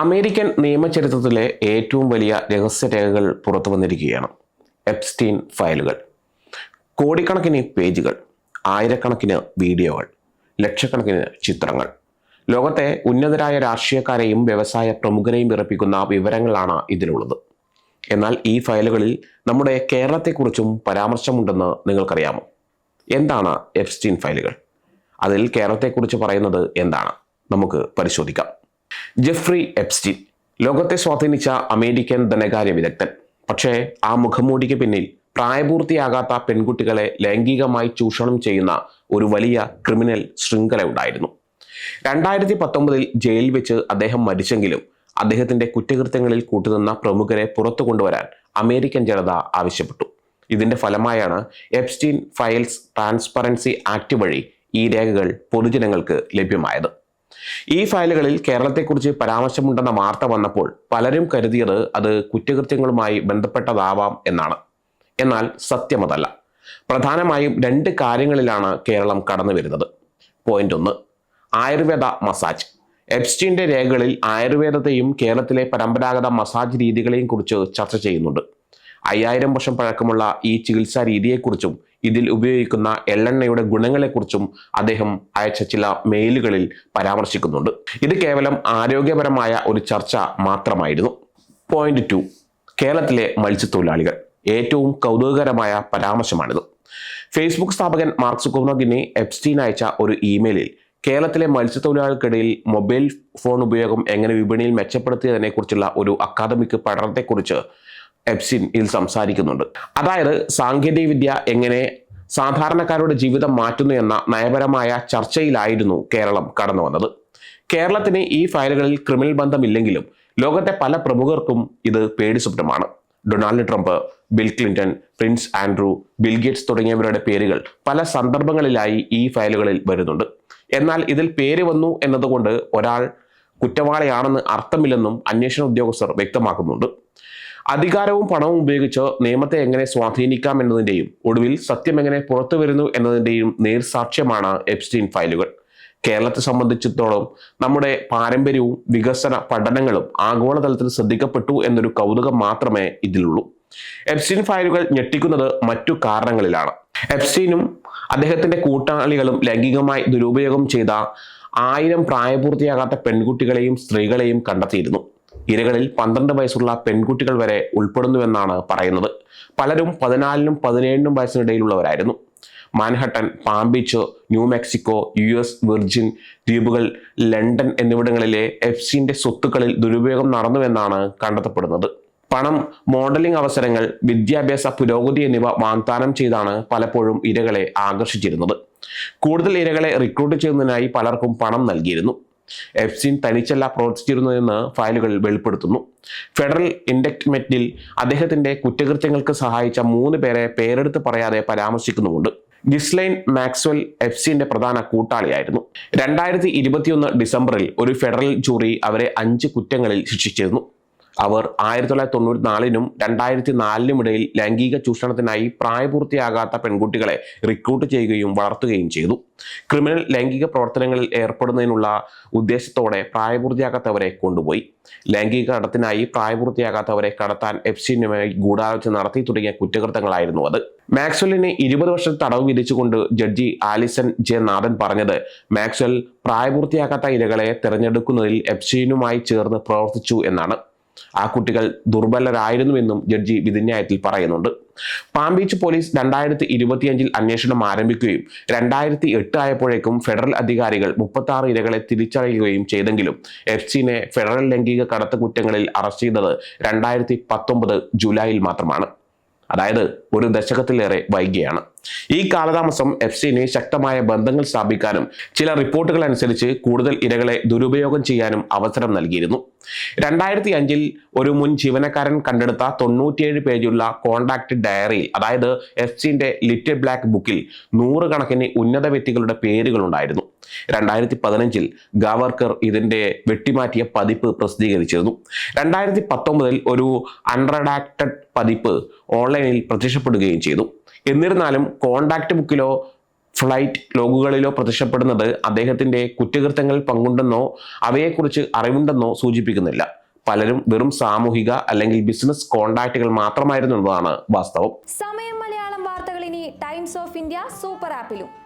American നിയമചരിത്രത്തിലെ ഏറ്റവും വലിയ രഹസ്യരേഖകൾ പുറത്തു വന്നിരിക്കുകയാണ് എപ്സ്റ്റീൻ ഫയലുകൾ. കോടിക്കണക്കിന് പേജുകൾ ആയിരക്കണക്കിന് വീഡിയോകൾ ലക്ഷക്കണക്കിന് ചിത്രങ്ങൾ. ലോകത്തെ ഉന്നതരായ രാഷ്ട്രീയക്കാരെയും വ്യവസായ പ്രമുഖരെയും വിറപ്പിക്കുന്ന വിവരങ്ങളാണ് ഇതിലുള്ളത്. എന്നാൽ ഈ ഫയലുകളിൽ നമ്മുടെ കേരളത്തെക്കുറിച്ചും പരാമർശമുണ്ടെന്ന് നിങ്ങൾക്കറിയാമോ? എന്താണ് എപ്സ്റ്റീൻ ഫയലുകൾ? അതിൽ കേരളത്തെക്കുറിച്ച് പറയുന്നത് എന്താണ്? നമുക്ക് പരിശോധിക്കാം. ജെഫ്രി എപ്സ്റ്റിൻ ലോകത്തെ സ്വാധീനിച്ച അമേരിക്കൻ ധനകാര്യ വിദഗ്ധൻ. പക്ഷേ ആ മുഖംമൂടിക്ക് പിന്നിൽ പ്രായപൂർത്തിയാകാത്ത പെൺകുട്ടികളെ ലൈംഗികമായി ചൂഷണം ചെയ്യുന്ന ഒരു വലിയ ക്രിമിനൽ ശൃംഖല ഉണ്ടായിരുന്നു. രണ്ടായിരത്തി പത്തൊമ്പതിൽ ജയിലിൽ വെച്ച് അദ്ദേഹം മരിച്ചെങ്കിലും അദ്ദേഹത്തിന്റെ കുറ്റകൃത്യങ്ങളിൽ കൂട്ടുനിന്ന പ്രമുഖരെ പുറത്തു കൊണ്ടുവരാൻ അമേരിക്കൻ ജനത ആവശ്യപ്പെട്ടു. ഇതിന്റെ ഫലമായാണ് എപ്സ്റ്റീൻ ഫയൽസ് ട്രാൻസ്പറൻസി ആക്ട് വഴി ഈ രേഖകൾ പൊതുജനങ്ങൾക്ക് ലഭ്യമായത്. ഈ ഫയലുകളിൽ കേരളത്തെക്കുറിച്ച് പരാമർശമുണ്ടെന്ന വാർത്ത വന്നപ്പോൾ പലരും കരുതിയത് അത് കുറ്റകൃത്യങ്ങളുമായി ബന്ധപ്പെട്ടതാവാം എന്നാണ്. എന്നാൽ സത്യമതല്ല പ്രധാനമായും രണ്ട് കാര്യങ്ങളിലാണ് കേരളം കടന്നു വരുന്നത്. പോയിന്റ് ഒന്ന് ആയുർവേദ മസാജ്. എപ്സ്റ്റീന്റെ രേഖകളിൽ ആയുർവേദത്തെയും കേരളത്തിലെ പരമ്പരാഗത മസാജ് രീതികളെയും കുറിച്ച് ചർച്ച ചെയ്യുന്നുണ്ട്. അയ്യായിരം വർഷം പഴക്കമുള്ള ഈ ചികിത്സാ രീതിയെക്കുറിച്ചും ഇതിൽ ഉപയോഗിക്കുന്ന എള്ളെണ്ണയുടെ ഗുണങ്ങളെക്കുറിച്ചും അദ്ദേഹം അയച്ച ചില മെയിലുകളിൽ പരാമർശിക്കുന്നുണ്ട്. ഇത് കേവലം ആരോഗ്യപരമായ ഒരു ചർച്ച മാത്രമായിരുന്നു. പോയിന്റ് ടു കേരളത്തിലെ മത്സ്യത്തൊഴിലാളികൾ. ഏറ്റവും കൗതുകകരമായ പരാമർശമാണിത്. ഫേസ്ബുക്ക് സ്ഥാപകൻ മാർക്ക് സുക്കുർണഗിനെ എപ്സ്റ്റീൻ അയച്ച ഒരു ഇമെയിലിൽ കേരളത്തിലെ മത്സ്യത്തൊഴിലാളികൾക്കിടയിൽ മൊബൈൽ ഫോൺ ഉപയോഗം എങ്ങനെ വിപണിയിൽ മെച്ചപ്പെടുത്തിയതിനെക്കുറിച്ചുള്ള ഒരു അക്കാദമിക് പഠനത്തെക്കുറിച്ച് എപ്സിൻ ഇതിൽ സംസാരിക്കുന്നുണ്ട്. അതായത് സാങ്കേതികവിദ്യ എങ്ങനെ സാധാരണക്കാരുടെ ജീവിതം മാറ്റുന്നു എന്ന നയപരമായ ചർച്ചയിലായിരുന്നു കേരളം കടന്നു വന്നത്. കേരളത്തിന് ഈ ഫയലുകളിൽ ക്രിമിനൽ ബന്ധമില്ലെങ്കിലും ലോകത്തെ പല പ്രമുഖർക്കും ഇത് പേടി സ്വപ്നമാണ്. Donald Trump Bill Clinton Prince Andrew Bill Gates തുടങ്ങിയവരുടെ പേരുകൾ പല സന്ദർഭങ്ങളിലായി ഈ ഫയലുകളിൽ വരുന്നുണ്ട്. എന്നാൽ ഇതിൽ പേര് വന്നു എന്നതുകൊണ്ട് ഒരാൾ കുറ്റവാളിയാണെന്ന് അർത്ഥമില്ലെന്നും അന്വേഷണ ഉദ്യോഗസ്ഥർ വ്യക്തമാക്കുന്നുണ്ട്. അധികാരവും പണവും ഉപയോഗിച്ച് നിയമത്തെ എങ്ങനെ സ്വാധീനിക്കാം എന്നതിന്റെയും ഒടുവിൽ സത്യം എങ്ങനെ പുറത്തു വരുന്നു എന്നതിന്റെയും നേർസാക്ഷ്യമാണ് എപ്സ്റ്റീൻ ഫയലുകൾ. കേരളത്തെ സംബന്ധിച്ചിടത്തോളം നമ്മുടെ പാരമ്പര്യവും വികസന പഠനങ്ങളും ആഗോളതലത്തിൽ ശ്രദ്ധിക്കപ്പെട്ടു എന്നൊരു കൗതുകം മാത്രമേ ഇതിലുള്ളൂ. എപ്സ്റ്റീൻ ഫയലുകൾ ഞെട്ടിക്കുന്നത് മറ്റു കാരണങ്ങളിലാണ്. എപ്സ്റ്റീനും അദ്ദേഹത്തിന്റെ കൂട്ടാളികളും ലൈംഗികമായി ദുരുപയോഗം ചെയ്ത ആയിരം പ്രായപൂർത്തിയാകാത്ത പെൺകുട്ടികളെയും സ്ത്രീകളെയും കണ്ടെത്തിയിരുന്നു. ഇരകളിൽ പന്ത്രണ്ട് വയസ്സുള്ള പെൺകുട്ടികൾ വരെ ഉൾപ്പെടുന്നുവെന്നാണ് പറയുന്നത്. പലരും പതിനാലിനും പതിനേഴിനും വയസ്സിനിടയിലുള്ളവരായിരുന്നു. Manhattan Palm Beach New Mexico U S Virgin ദ്വീപുകൾ ലണ്ടൻ എന്നിവിടങ്ങളിലെ എഫ് സിന്റെ സ്വത്തുക്കളിൽ ദുരുപയോഗം നടന്നുവെന്നാണ് കണ്ടെത്തപ്പെടുന്നത്. പണം മോഡലിംഗ് അവസരങ്ങൾ വിദ്യാഭ്യാസ പുരോഗതി എന്നിവ വാഗ്ദാനം ചെയ്താണ് പലപ്പോഴും ഇരകളെ ആകർഷിച്ചിരുന്നത്. കൂടുതൽ ഇരകളെ റിക്രൂട്ട് ചെയ്യുന്നതിനായി പലർക്കും പണം നൽകിയിരുന്നു. എഫ്സിൻ തനിച്ചല്ല പ്രവർത്തിച്ചിരുന്നതെന്ന് ഫയലുകൾ വെളിപ്പെടുത്തുന്നു. ഫെഡറൽ ഇൻഡക്ട്മെന്റിൽ അദ്ദേഹത്തിന്റെ കുറ്റകൃത്യങ്ങൾക്ക് സഹായിച്ച മൂന്ന് പേരെ പേരെടുത്ത് പറയാതെ പരാമർശിക്കുന്നുമുണ്ട്. ഗിസ്ലൈൻ മാക്സ്വൽ എഫ്സിന്റെ പ്രധാന കൂട്ടാളിയായിരുന്നു. രണ്ടായിരത്തി ഇരുപത്തിയൊന്ന് ഡിസംബറിൽ ഒരു ഫെഡറൽ ജൂറി അവരെ അഞ്ച് കുറ്റങ്ങളിൽ ശിക്ഷിച്ചിരുന്നു. അവർ ആയിരത്തി തൊള്ളായിരത്തി തൊണ്ണൂറ്റി നാലിനും രണ്ടായിരത്തി നാലിനും ഇടയിൽ ലൈംഗിക ചൂഷണത്തിനായി പ്രായപൂർത്തിയാകാത്ത പെൺകുട്ടികളെ റിക്രൂട്ട് ചെയ്യുകയും വളർത്തുകയും ചെയ്തു. ക്രിമിനൽ ലൈംഗിക പ്രവർത്തനങ്ങളിൽ ഏർപ്പെടുന്നതിനുള്ള ഉദ്ദേശത്തോടെ പ്രായപൂർത്തിയാകാത്തവരെ കൊണ്ടുപോയി. ലൈംഗിക കടത്തിനായി പ്രായപൂർത്തിയാകാത്തവരെ കടത്താൻ എഫ്സിനുമായി ഗൂഢാലോചന നടത്തി തുടങ്ങിയ കുറ്റകൃത്യങ്ങളായിരുന്നു അത്. മാക്സ്വെല്ലിന് ഇരുപത് വർഷം തടവ് വിധിച്ചുകൊണ്ട് ജഡ്ജി ആലിസൺ ജെ നാഥൻ പറഞ്ഞത് മാക്സ്വെൽ പ്രായപൂർത്തിയാകാത്ത ഇരകളെ തിരഞ്ഞെടുക്കുന്നതിൽ എഫ്സിനുമായി ചേർന്ന് പ്രവർത്തിച്ചു എന്നാണ്. ആ കുട്ടികൾ ദുർബലരായിരുന്നുവെന്നും ജഡ്ജി വിധിന്യായത്തിൽ പറയുന്നുണ്ട്. പാം ബീച്ച് പോലീസ് രണ്ടായിരത്തി ഇരുപത്തിയഞ്ചിൽ അന്വേഷണം ആരംഭിക്കുകയും രണ്ടായിരത്തി എട്ട് ആയപ്പോഴേക്കും ഫെഡറൽ അധികാരികൾ മുപ്പത്തി ആറ് ഇരകളെ തിരിച്ചറിയുകയും ചെയ്തെങ്കിലും എഫ് സിനെ ഫെഡറൽ ലൈംഗിക കടത്തു കുറ്റങ്ങളിൽ അറസ്റ്റ് ചെയ്തത് രണ്ടായിരത്തി പത്തൊമ്പത് ജൂലൈയിൽ മാത്രമാണ്. അതായത് ഒരു ദശകത്തിലേറെ വൈകിയാണ്. ഈ കാലതാമസം എഫ് സിന് ശക്തമായ ബന്ധങ്ങൾ സ്ഥാപിക്കാനും ചില റിപ്പോർട്ടുകൾ അനുസരിച്ച് കൂടുതൽ ഇരകളെ ദുരുപയോഗം ചെയ്യാനും അവസരം നൽകിയിരുന്നു. രണ്ടായിരത്തി അഞ്ചിൽ ഒരു മുൻ ജീവനക്കാരൻ കണ്ടെടുത്ത തൊണ്ണൂറ്റിയേഴ് പേജുള്ള കോണ്ടാക്ട് ഡയറിയിൽ അതായത് എഫ് സിന്റെ ലിറ്റിൽ ബ്ലാക്ക് ബുക്കിൽ നൂറുകണക്കിന് ഉന്നത വ്യക്തികളുടെ പേരുകൾ ഉണ്ടായിരുന്നു രണ്ടായിരത്തി പതിനഞ്ചിൽ ഗാവർക്കർ ഇതിന്റെ വെട്ടിമാറ്റിയ പതിപ്പ് പ്രസിദ്ധീകരിച്ചിരുന്നു. രണ്ടായിരത്തി പത്തൊമ്പതിൽ ഒരു അൺറഡാക്റ്റഡ് പതിപ്പ് ഓൺലൈനിൽ പ്രത്യക്ഷപ്പെടുകയും ചെയ്തു. എന്നിരുന്നാലും കോണ്ടാക്ട് ബുക്കിലോ ഫ്ലൈറ്റ് ലോഗുകളിലോ പ്രത്യക്ഷപ്പെടുന്നത് അദ്ദേഹത്തിന്റെ കുറ്റകൃത്യങ്ങൾ പങ്കുണ്ടെന്നോ അവയെക്കുറിച്ച് അറിവുണ്ടെന്നോ സൂചിപ്പിക്കുന്നില്ല. പലരും വെറും സാമൂഹിക അല്ലെങ്കിൽ ബിസിനസ് കോണ്ടാക്റ്റുകൾ മാത്രമായിരുന്നു എന്നതാണ് വാസ്തവം. സമയം മലയാളം വാർത്തകൾ ഇനി ടൈംസ് ഓഫ് ഇന്ത്യ സൂപ്പർ ആപ്പിലും